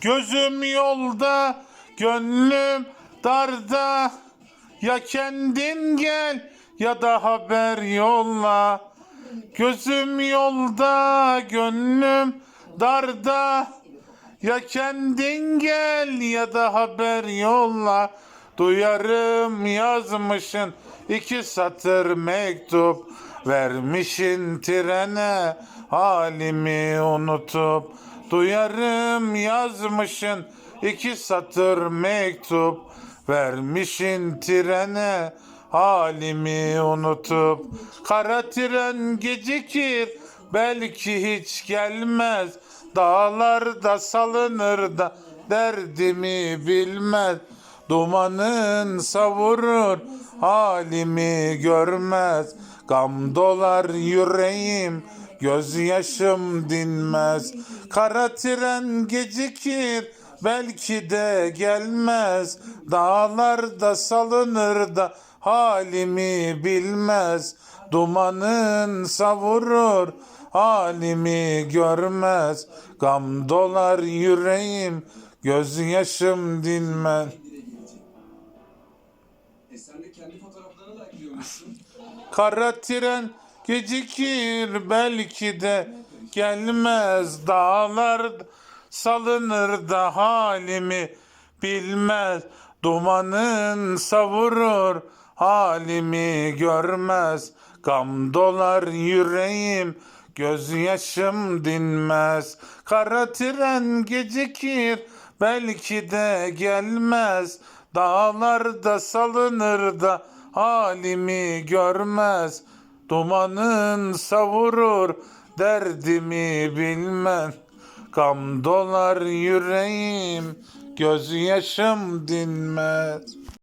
Gözüm yolda, gönlüm darda. Ya kendin gel ya da haber yolla. Gözüm yolda, gönlüm darda. Ya kendin gel ya da haber yolla. Duyarım yazmışın iki satır mektup. Vermişin trene halimi unutup. Duyarım yazmışın iki satır mektup. Vermişin trene halimi unutup. Kara tren gecikir belki hiç gelmez. Dağlarda salınır da derdimi bilmez. Dumanın savurur halimi görmez. Gam dolar yüreğim gözyaşım dinmez. Kara tren gecikir belki de gelmez. Dağlarda salınır da halimi bilmez. Dumanın savurur halimi görmez. Gam dolar yüreğim gözyaşım dinmez. Kendi fotoğraflarını da ekliyormuşsun. Kara tren gecikir belki de gelmez. Dağlar salınır da halimi bilmez. Dumanın savurur halimi görmez. Gam dolar yüreğim gözyaşım dinmez. Kara tren gecikir belki de gelmez dağlarda salınır da halimi görmez. Dumanın savurur derdimi bilmez Gam dolar yüreğim gözyaşım dinmez